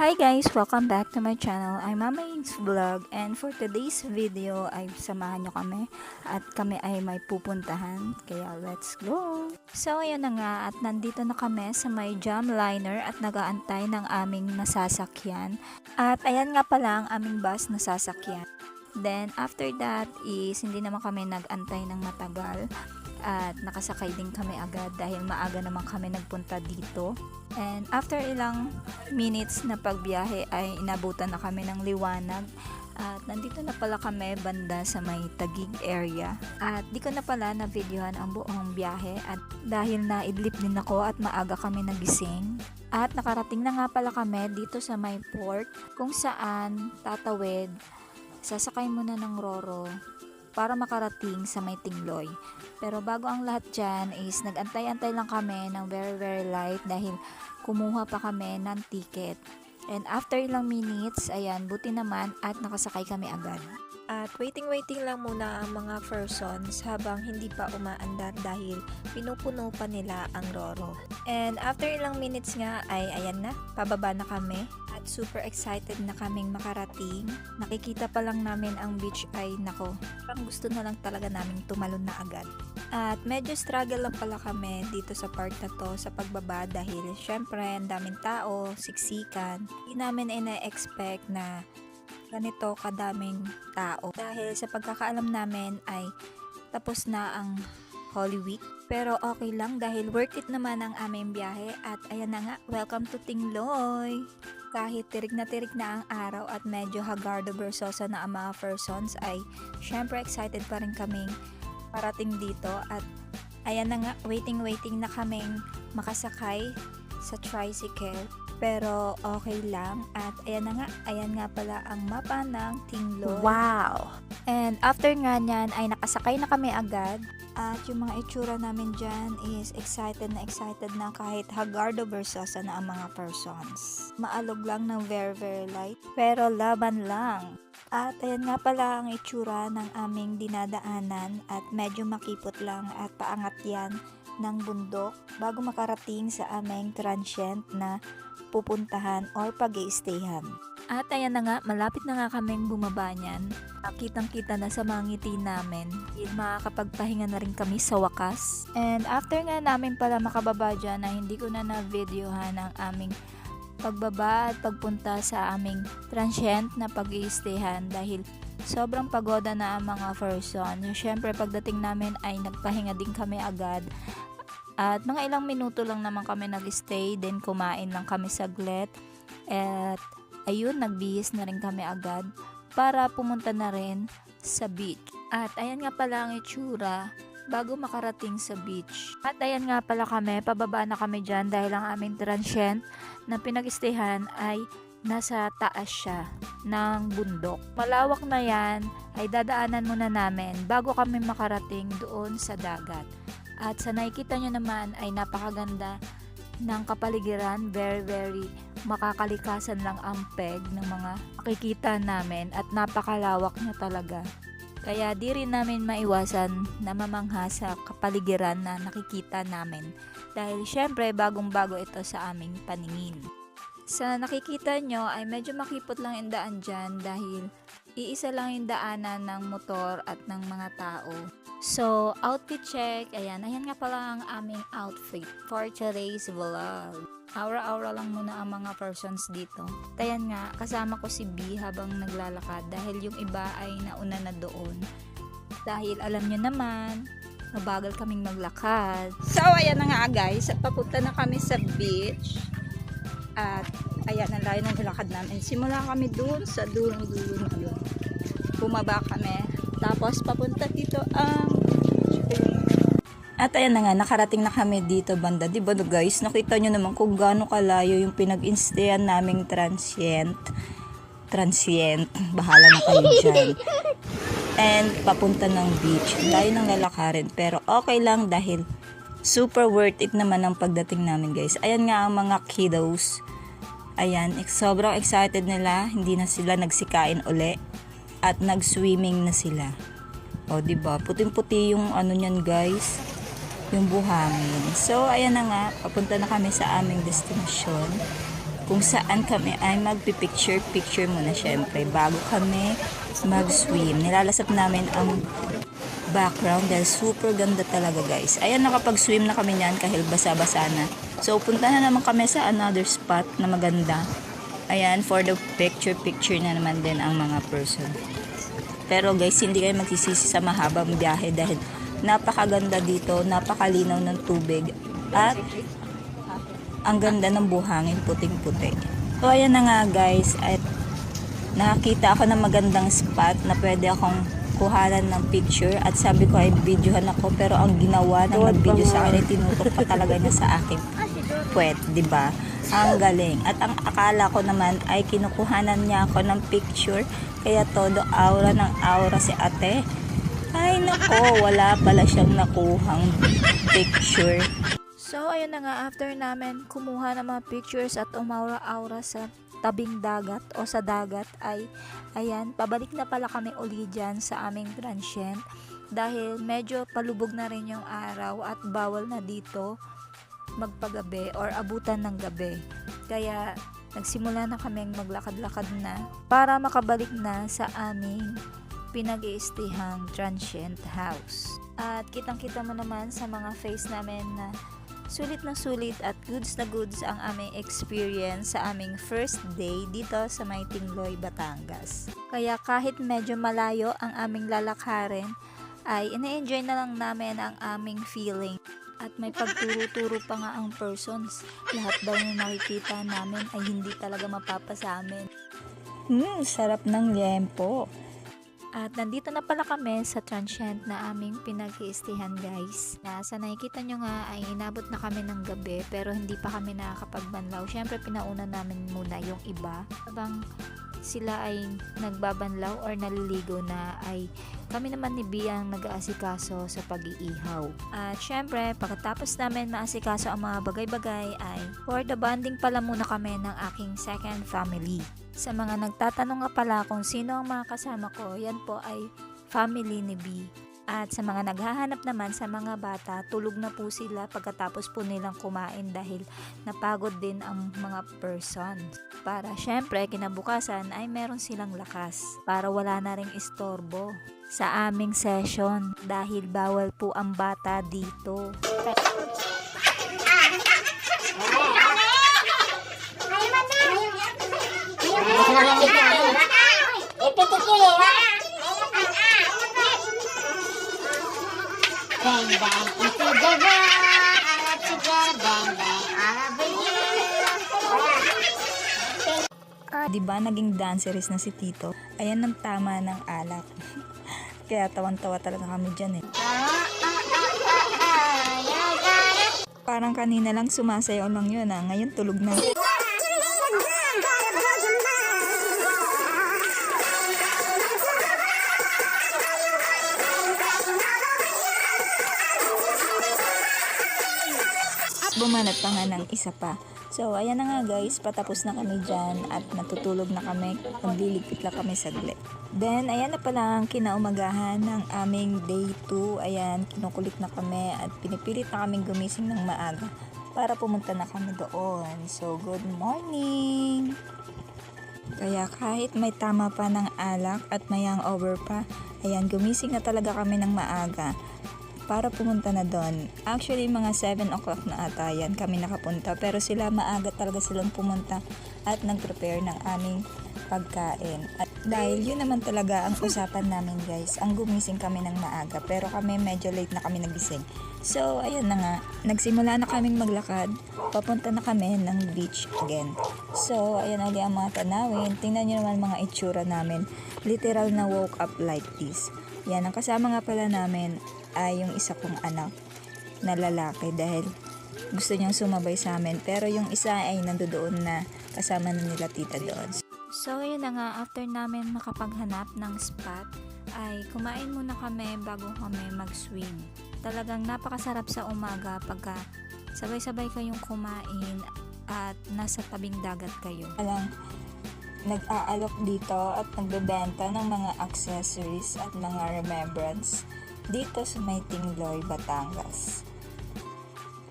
Hi guys! Welcome back to my channel. I'm Mama Ying's Vlog and for today's video ay samahan nyo kami at kami ay may pupuntahan. Kaya let's go! So ayan na nga at nandito na kami sa may jam liner at nagaantay ng aming nasasakyan. At ayan nga pala ang aming bus na sasakyan. Then after that is hindi naman kami nag-antay ng matagal at nakasakay din kami agad dahil maaga naman kami nagpunta dito. And after ilang minutes na pagbiyahe ay inabutan na kami ng liwanag at nandito na pala kami banda sa may Tagig area. At di ko na pala na videohan ang buong biyahe at dahil naidlip din ako at maaga kami nagising. At nakarating na nga pala kami dito sa may port kung saan tatawid sasakay muna ng Roro para makarating sa may Tingloy. Pero bago ang lahat dyan is nag-antay-antay lang kami ng very very light dahil kumuha pa kami ng ticket. And after ilang minutes, ayan, buti naman at nakasakay kami agad. At waiting-waiting lang muna ang mga persons habang hindi pa umaandar dahil pinupuno pa nila ang Roro. And after ilang minutes nga ay ayan na, pababa na kami super excited na kaming makarating. Nakikita pa lang namin ang beach ay nako, parang gusto na lang talaga namin tumalon na agad. At medyo struggle lang pala kami dito sa part na to sa pagbaba dahil syempre ang daming tao, siksikan. Hindi namin ina-expect na ganito kadaming tao. Dahil sa pagkakaalam namin ay tapos na ang Holy Week. Pero okay lang dahil worth it naman ang aming biyahe at ayan na nga, welcome to Tingloy! Kahit tirig na tirig na ang araw at medyo hagardo bersosa na ang mga persons ay syempre excited pa rin kaming parating dito at ayan na nga, waiting waiting na kaming makasakay sa tricycle pero okay lang at ayan na nga, ayan nga pala ang mapa ng Tingloy. Wow! And after nga niyan ay nakasakay na kami agad at yung mga itsura namin dyan is excited na excited na kahit hagardo versosa na ang mga persons. Maalog lang ng very very light pero laban lang. At ayan nga pala ang itsura ng aming dinadaanan at medyo makipot lang at paangat yan ng bundok bago makarating sa aming transient na pupuntahan or pag stayhan At ayan na nga, malapit na nga kaming bumaba niyan. Kitang kita na sa mga ngiti namin. Makakapagpahinga na rin kami sa wakas. And after nga namin pala makababa dyan na hindi ko na na-videohan ang aming pagbaba at pagpunta sa aming transient na pag stayhan dahil sobrang pagoda na ang mga person. Siyempre pagdating namin ay nagpahinga din kami agad at mga ilang minuto lang naman kami nag-stay, then kumain lang kami saglit. At ayun, nagbihis na rin kami agad para pumunta na rin sa beach. At ayan nga pala ang itsura bago makarating sa beach. At ayan nga pala kami, pababa na kami dyan dahil ang aming transient na pinag-stayhan ay nasa taas siya ng bundok. Malawak na yan ay dadaanan muna namin bago kami makarating doon sa dagat. At sa nakikita nyo naman ay napakaganda ng kapaligiran. Very, very makakalikasan lang ang peg ng mga makikita namin at napakalawak niya talaga. Kaya di rin namin maiwasan na mamangha sa kapaligiran na nakikita namin dahil syempre bagong bago ito sa aming paningin. Sa nakikita nyo ay medyo makipot lang yung daan dyan dahil iisa lang yung daanan ng motor at ng mga tao. So, outfit check. Ayan, ayan nga pala ang aming outfit for today's vlog. Aura-aura lang muna ang mga persons dito. Ayan nga, kasama ko si B habang naglalakad dahil yung iba ay nauna na doon. Dahil alam nyo naman, mabagal kaming maglakad. So, ayan na nga guys, papunta na kami sa beach. At ayan, ang layo ng lakad namin. Simula kami doon sa dulong-dulo na doon. Bumaba kami. Tapos papunta dito ang At ayan na nga, nakarating na kami dito banda. Di ba no guys, nakita nyo naman kung gaano kalayo yung pinag-instayan naming transient. Transient. Bahala na kayo dyan. And papunta ng beach. Layo ng lalakarin. Pero okay lang dahil super worth it naman ang pagdating namin guys. Ayan nga ang mga kiddos. Ayan, sobrang excited nila. Hindi na sila nagsikain uli. At nag-swimming na sila. O, ba? Puting-puti yung ano niyan, guys. Yung buhangin. So, ayan na nga. Papunta na kami sa aming destinasyon. kung saan kami ay magpipicture-picture muna syempre bago kami mag-swim. Nilalasap namin ang background dahil super ganda talaga guys. Ayan, nakapag-swim na kami niyan kahit basa-basa na. So, punta na naman kami sa another spot na maganda. Ayan, for the picture-picture na naman din ang mga person. Pero guys, hindi kayo magsisisi sa mahabang biyahe dahil napakaganda dito, napakalinaw ng tubig at ang ganda ng buhangin puting-puti. So ayan na nga guys at nakakita ako ng magandang spot na pwede akong kuhanan ng picture at sabi ko ay videohan ako pero ang ginawa ng nag-video sa akin ay tinutok pa talaga niya sa akin puwet, di ba? Ang galing. At ang akala ko naman ay kinukuhanan niya ako ng picture kaya todo aura ng aura si ate. Ay nako, wala pala siyang nakuhang picture. So, ayun na nga, after namin kumuha ng mga pictures at umaura-aura sa tabing dagat o sa dagat ay, ayan, pabalik na pala kami uli dyan sa aming transient dahil medyo palubog na rin yung araw at bawal na dito magpagabi or abutan ng gabi. Kaya, nagsimula na kaming maglakad-lakad na para makabalik na sa aming pinag-iistihang transient house. At kitang-kita mo naman sa mga face namin na sulit na sulit at goods na goods ang aming experience sa aming first day dito sa Maitingloy, Batangas. Kaya kahit medyo malayo ang aming lalakarin, ay ina-enjoy na lang namin ang aming feeling. At may pagturo-turo pa nga ang persons. Lahat daw yung nakikita namin ay hindi talaga mapapasa amin. Hmm, sarap ng liempo. At nandito na pala kami sa transient na aming pinag-iistihan guys. Na sa nakikita nyo nga ay inabot na kami ng gabi pero hindi pa kami nakakapagbanlaw. Siyempre pinauna namin muna yung iba. Habang sila ay nagbabanlaw or naliligo na ay kami naman ni Bia ang nag-aasikaso sa pag-iihaw. At syempre, pagkatapos namin maasikaso ang mga bagay-bagay ay for the bonding pala muna kami ng aking second family. Sa mga nagtatanong nga pala kung sino ang mga kasama ko, yan po ay family ni B. At sa mga naghahanap naman sa mga bata, tulog na po sila pagkatapos po nilang kumain dahil napagod din ang mga person. Para syempre, kinabukasan ay meron silang lakas para wala na ring istorbo sa aming session dahil bawal po ang bata dito. Bang bang into the world, all together, bang bang you. Di ba naging dancerist na si Tito? Ayan ang tama ng alak. Kaya tawan-tawa talaga kami dyan eh. Parang kanina lang sumasayaw lang yun ah. Ngayon tulog na. Bumanat pa nga ng isa pa. So, ayan na nga guys, patapos na kami dyan at natutulog na kami. Nagliligpit lang kami saglit. Then, ayan na pala ang kinaumagahan ng aming day 2. Ayan, kinukulit na kami at pinipilit na kaming gumising ng maaga para pumunta na kami doon. So, good morning! Kaya kahit may tama pa ng alak at may hangover pa, ayan, gumising na talaga kami ng maaga para pumunta na doon. Actually, mga 7 o'clock na ata yan kami nakapunta. Pero sila maaga talaga silang pumunta at nag-prepare ng aming pagkain. At dahil yun naman talaga ang usapan namin guys, ang gumising kami ng maaga. Pero kami medyo late na kami nagising. So, ayun na nga. Nagsimula na kaming maglakad. Papunta na kami ng beach again. So, ayun ulit ang mga tanawin. Tingnan nyo naman mga itsura namin. Literal na woke up like this. Yan, ang kasama nga pala namin ay yung isa kong anak na lalaki dahil gusto niyang sumabay sa amin. Pero yung isa ay nandoon na kasama na nila tita doon. So, yun na nga, after namin makapaghanap ng spot, ay kumain muna kami bago kami mag-swim. Talagang napakasarap sa umaga pagka sabay-sabay kayong kumain at nasa tabing dagat kayo. Alang, nag-aalok dito at nagbebenta ng mga accessories at mga remembrance dito sa may Tingloy, Batangas.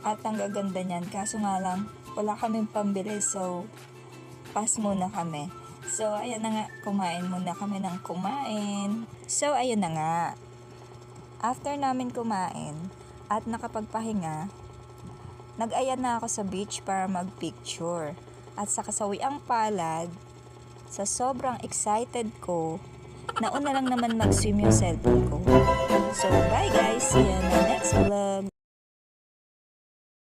At ang gaganda niyan, kaso nga lang, wala kaming pambili so mag-breakfast muna kami. So, ayan na nga, kumain muna kami ng kumain. So, ayun na nga. After namin kumain at nakapagpahinga, nag-aya na ako sa beach para mag-picture. At sa kasawiang palad, sa sobrang excited ko, nauna lang naman mag-swim yung cellphone ko. So, bye guys! See you in the next vlog!